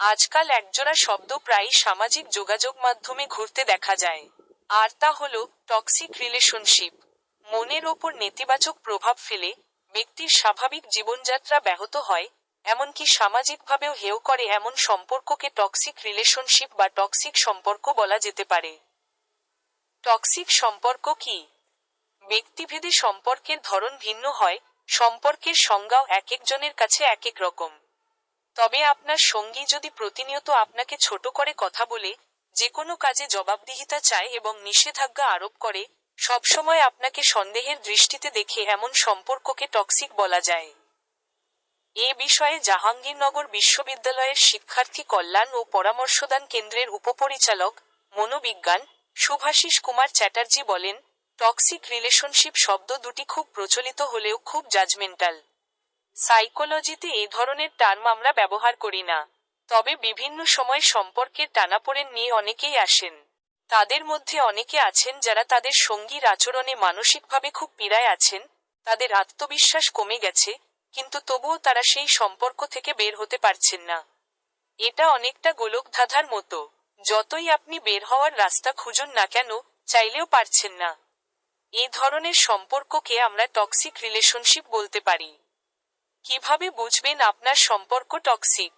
আজকাল একজোড়া শব্দ প্রায়ই সামাজিক যোগাযোগ মাধ্যমে ঘুরতে দেখা যায়। আর তা হল টক্সিক রিলেশনশিপ মনের ওপর নেতিবাচক প্রভাব ফেলে ব্যক্তির স্বাভাবিক জীবনযাত্রা ব্যাহত হয়, এমনকি সামাজিকভাবেও হেয় করে এমন সম্পর্ককে টক্সিক রিলেশনশিপ বা টক্সিক সম্পর্ক বলা যেতে পারে। টক্সিক সম্পর্ক কি? ব্যক্তিভেদে সম্পর্কের ধরন ভিন্ন হয়, সম্পর্কের সংজ্ঞাও এক একজনের কাছে এক এক রকম। তবে আপনার সঙ্গী যদি প্রতিনিয়ত আপনাকে ছোট করে কথা বলে যে কোনো কাজে জবাবদিহিতা চায় এবং নিষেধাজ্ঞা আরোপ করে, সবসময় আপনাকে সন্দেহের দৃষ্টিতে দেখে এমন সম্পর্ককে টক্সিক বলা যায়। এ বিষয়ে জাহাঙ্গীরনগর বিশ্ববিদ্যালয়ের শিক্ষার্থী কল্যাণ ও পরামর্শদান কেন্দ্রের উপপরিচালক, মনোবিজ্ঞান সুভাষিস কুমার চ্যাটার্জি বলেন টক্সিক রিলেশনশিপ শব্দ দুটি খুব প্রচলিত হলেও খুব জাজমেন্টাল সাইকোলজিতে এই ধরনের টার্ম আমরা ব্যবহার করি না। তবে বিভিন্ন সময় সম্পর্কের টানাপোড়েন নিয়ে অনেকেই আসেন। তাদের মধ্যে অনেকে আছেন যারা তাদের সঙ্গীর আচরণে মানসিকভাবে খুব পীড়ায় আছেন, তাদের আত্মবিশ্বাস কমে গেছে, কিন্তু তবুও তারা সেই সম্পর্ক থেকে বের হতে পারছেন না। এটা অনেকটা গোলক ধাঁধার মতো। যতই আপনি বের হওয়ার রাস্তা খুঁজুন না কেন, চাইলেও পারছেন না। এ ধরনের সম্পর্ককে আমরা টক্সিক রিলেশনশিপ বলতে পারি। কীভাবে বুঝবেন আপনার সম্পর্ক টক্সিক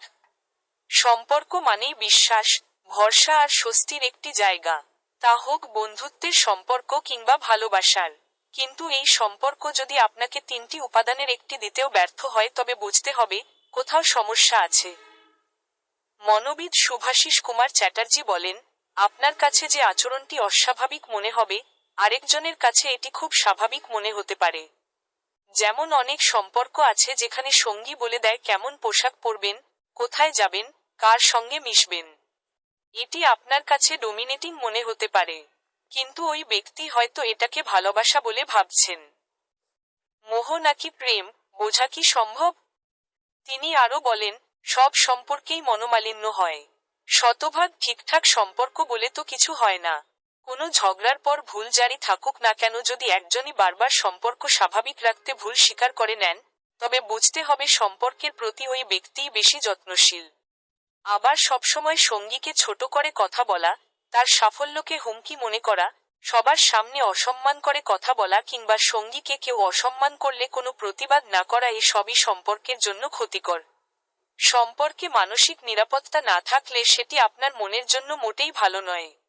সম্পর্ক মানেই বিশ্বাস, ভরসা আর স্বস্তির একটি জায়গা। তা হোক বন্ধুত্বের সম্পর্ক কিংবা ভালোবাসার। কিন্তু এই সম্পর্ক যদি আপনাকে তিনটি উপাদানের একটি দিতেও ব্যর্থ হয়, তবে বুঝতে হবে কোথাও সমস্যা আছে। মনোবিদ সুভাষিস কুমার চ্যাটার্জি বলেন, আপনার কাছে যে আচরণটি অস্বাভাবিক মনে হবে, আরেকজনের কাছে এটি খুব স্বাভাবিক মনে হতে পারে। যেমন অনেক সম্পর্ক আছে যেখানে সঙ্গী বলে দেয় কেমন পোশাক পরবেন, কোথায় যাবেন, কার সঙ্গে মিশবেন। এটি আপনার কাছে ডোমিনেটিং মনে হতে পারে, কিন্তু ওই ব্যক্তি হয়তো এটাকে ভালোবাসা বলে ভাবছেন। মোহ নাকি প্রেম, বোঝা কি সম্ভব? তিনি আরও বলেন, সব সম্পর্কেই মনোমালিন্য হয়। শতভাগ ঠিকঠাক সম্পর্ক বলে তো কিছু হয় না। কোনো ঝগড়ার পর ভুল জারি থাকুক না কেন যদি একজনই বারবার সম্পর্ক স্বাভাবিক রাখতে ভুল স্বীকার করে নেন, তবে বুঝতে হবে সম্পর্কের প্রতি ওই ব্যক্তিই বেশি যত্নশীল। আবার সবসময় সঙ্গীকে ছোট করে কথা বলা, তার সাফল্যকে হুমকি মনে করা, সবার সামনে অসম্মান করে কথা বলা কিংবা সঙ্গীকে কেউ অসম্মান করলে কোনো প্রতিবাদ না করা এসবই সম্পর্কের জন্য ক্ষতিকর। সম্পর্কে মানসিক নিরাপত্তা না থাকলে সেটি আপনার মনের জন্য মোটেই ভালো নয়।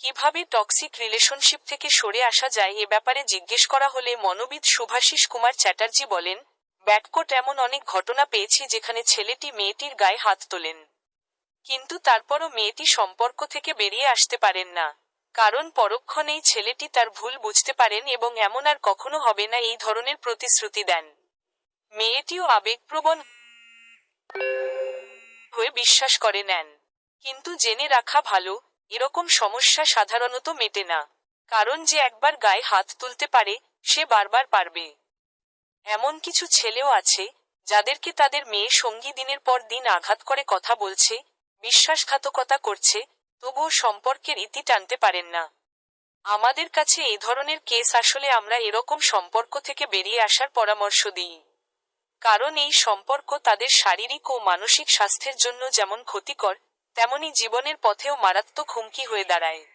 কীভাবে টক্সিক রিলেশনশিপ থেকে সরে আসা যায় এ ব্যাপারে জিজ্ঞেস করা হলে মনোবিদ সুভাষিস কুমার চ্যাটার্জি বলেন ব্যাটকোট এমন অনেক ঘটনা পেয়েছি যেখানে ছেলেটি মেয়েটির গায়ে হাত তোলেন। কিন্তু তারপরও মেয়েটি সম্পর্ক থেকে বেরিয়ে আসতে পারেন না। কারণ পরক্ষণেই ছেলেটি তার ভুল বুঝতে পারেন এবং এমন আর কখনো হবে না এই ধরনের প্রতিশ্রুতি দেন। মেয়েটিও আবেগপ্রবণ হয়ে বিশ্বাস করে নেন। কিন্তু জেনে রাখা ভালো এরকম সমস্যা সাধারণত মেটে না, কারণ যে একবার গায়ে হাত তুলতে পারে, সে বারবার পারবে। এমন কিছু ছেলেও আছে, যাদেরকে তাদের মেয়ে সঙ্গী দিনের পর দিন আঘাত করে কথা বলছে, বিশ্বাসঘাতকতা করছে, তবুও সম্পর্কের ইতি টানতে পারেন না। আমাদের কাছে এই ধরনের কেস আসলে আমরা এরকম সম্পর্ক থেকে বেরিয়ে আসার পরামর্শ দিই। কারণ এই সম্পর্ক তাদের শারীরিক ও মানসিক স্বাস্থ্যের জন্য যেমন ক্ষতিকর তেমনি জীবনের পথেও মারাত্মক হুমকি হয়ে দাঁড়ায়।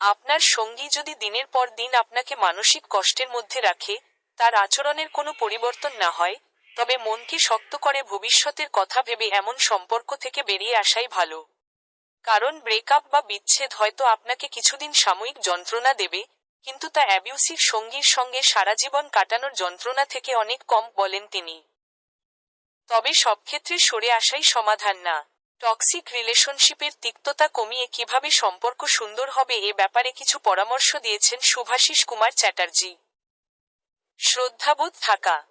আপনার সঙ্গী যদি দিনের পর দিন আপনাকে মানসিক কষ্টের মধ্যে রাখে, তার আচরণের কোনো পরিবর্তন না হয়, তবে মনকে শক্ত করে ভবিষ্যতের কথা ভেবে এমন সম্পর্ক থেকে বেরিয়ে আসাই ভালো। কারণ ব্রেকআপ বা বিচ্ছেদ হয়তো আপনাকে কিছুদিন সাময়িক যন্ত্রণা দেবে, কিন্তু তা অ্যাবিউসিভ সঙ্গীর সঙ্গে সারা জীবন কাটানোর যন্ত্রণা থেকে অনেক কম বলেন তিনি। তবে সব ক্ষেত্রে সরে আসাই সমাধান না। টক্সিক রিলেশনশিপের তিক্ততা কমিয়ে কীভাবে সম্পর্ক সুন্দর হবে এ ব্যাপারে কিছু পরামর্শ দিয়েছেন সুভাষিস কুমার চ্যাটার্জি। শ্রদ্ধাবোধ থাকা।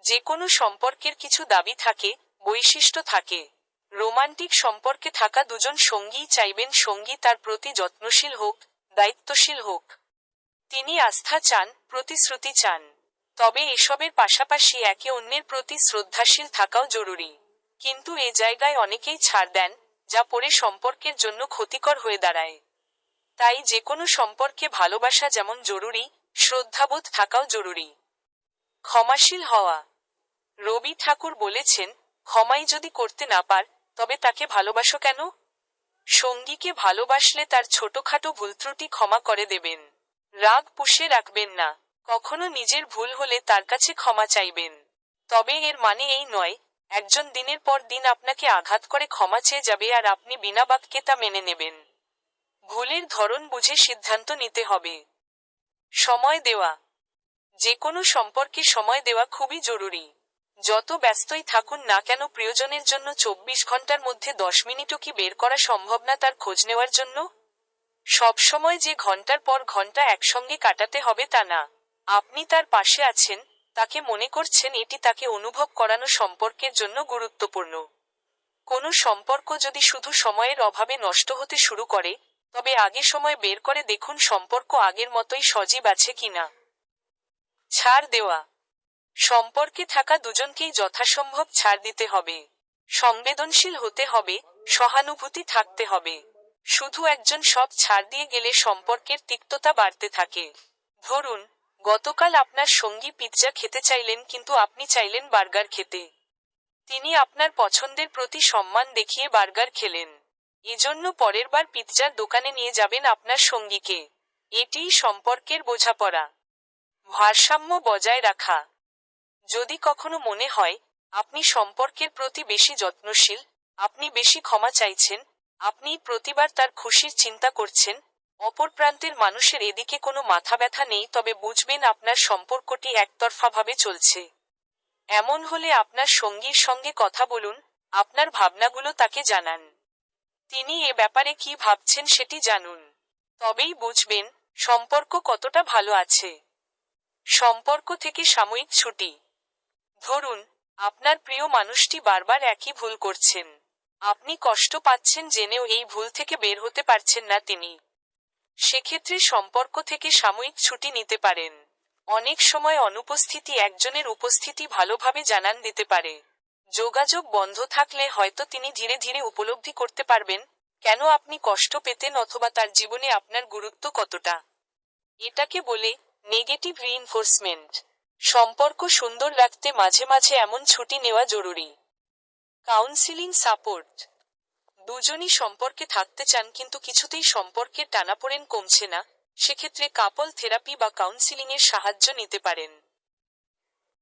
যে কোনো সম্পর্কের কিছু দাবি থাকে, বৈশিষ্ট্য থাকে। রোমান্টিক সম্পর্কে থাকা দুজন সঙ্গী চাইবেন সঙ্গী তার প্রতি যত্নশীল হোক, দায়িত্বশীল হোক। তিনি আস্থা চান, প্রতিশ্রুতি চান। তবে এসবের পাশাপাশি একে অন্যের প্রতি শ্রদ্ধাশীল থাকাও জরুরি। কিন্তু এ জায়গায় অনেকেই ছাড় দেন, যা পরে সম্পর্কের জন্য ক্ষতিকর হয়ে দাঁড়ায়। তাই যে কোনো সম্পর্কে ভালোবাসা যেমন জরুরি, শ্রদ্ধাবোধ থাকাও জরুরি। ক্ষমাশীল হওয়া। রবি ঠাকুর বলেছেন, ক্ষমাই যদি করতে না পার, তবে তাকে ভালোবাসো কেন? সঙ্গীকে ভালোবাসলে তার ছোটখাটো ভুল ত্রুটি ক্ষমা করে দেবেন। রাগ পুষে রাখবেন না। কখনো নিজের ভুল হলে তার কাছে ক্ষমা চাইবেন। তবে এর মানে এই নয় একজন দিনের পর দিন আপনাকে আঘাত করে ক্ষমা চেয়ে যাবে আর আপনি বিনা বাক্যে তা মেনে নেবেন। ভুলের ধরন বুঝে সিদ্ধান্ত নিতে হবে। সময় দেওয়া। যে কোনো সম্পর্কে সময় দেওয়া খুবই জরুরি। যত ব্যস্তই থাকুন না কেন প্রিয়জনের জন্য চব্বিশ ঘণ্টার মধ্যে দশ মিনিটও কি বের করা সম্ভব না তার খোঁজ নেওয়ার জন্য? সব সময় যে ঘণ্টার পর ঘণ্টা একসঙ্গে কাটাতে হবে তা না। আপনি তার পাশে আছেন তাকে মনে করছেন এটি তাকে অনুভব করানো সম্পর্কের জন্য গুরুত্বপূর্ণ। কোনো সম্পর্ক যদি শুধু সময়ের অভাবে নষ্ট হতে শুরু করে, তবে আগে সময় বের করে দেখুন সম্পর্ক আগের মতোই সজীব আছে কিনা। ছাড় দেওয়া। সম্পর্কে থাকা দুজনকেই যথাসম্ভব ছাড় দিতে হবে। সংবেদনশীল হতে হবে, সহানুভূতি থাকতে হবে। শুধু একজন সব ছাড় দিয়ে গেলে সম্পর্কের তিক্ততা বাড়তে থাকে। ধরুন গতকাল আপনার সঙ্গী পিৎজা খেতে চাইলেন কিন্তু আপনি চাইলেন বার্গার খেতে। তিনি আপনার পছন্দের প্রতি সম্মান দেখিয়ে বার্গার খেলেন। এজন্য পরের বার পিৎজার দোকানে নিয়ে যাবেন আপনার সঙ্গীকে। এটিই সম্পর্কের বোঝাপড়া। ভারসাম্য বজায় রাখা। যদি কখনো মনে হয়, আপনি সম্পর্কের প্রতি বেশি যত্নশীল, আপনি বেশি ক্ষমা চাইছেন, আপনি প্রতিবার তার খুশির চিন্তা করছেন অপর প্রান্তের মানুষের এদিকে কোনো মাথা ব্যথা নেই, তবে বুঝবেন আপনার সম্পর্কটি একতরফাভাবে চলছে। এমন হলে আপনার সঙ্গীর সঙ্গে কথা বলুন, আপনার ভাবনাগুলো তাকে জানান। তিনি এ ব্যাপারে কি ভাবছেন সেটি জানুন। তবেই বুঝবেন সম্পর্ক কতটা ভালো আছে। সম্পর্ক থেকে সাময়িক ছুটি। ধরুন, আপনার প্রিয় মানুষটি বারবার একই ভুল করছেন। আপনি কষ্ট পাচ্ছেন জেনেও এই ভুল থেকে বের হতে পারছেন না তিনি। সেক্ষেত্রে সম্পর্ক থেকে সাময়িক ছুটি নিতে পারেন। অনেক সময় অনুপস্থিতি একজনের উপস্থিতি ভালোভাবে জানান দিতে পারে। যোগাযোগ বন্ধ থাকলে হয়তো তিনি ধীরে ধীরে উপলব্ধি করতে পারবেন, কেন আপনি কষ্ট পেতেন অথবা তার জীবনে আপনার গুরুত্ব কতটা। এটাকে বলে নেগেটিভ রিইনফোর্সমেন্ট সম্পর্ক সুন্দর রাখতে মাঝে মাঝে এমন ছুটি নেওয়া জরুরি। কাউন্সিলিং সাপোর্ট দুজনই সম্পর্কে থাকতে চান কিন্তু কিছুতেই সম্পর্কের টানাপোড়েন কমছে না, সেক্ষেত্রে কাপল থেরাপি বা কাউন্সিলিংয়ের সাহায্য নিতে পারেন।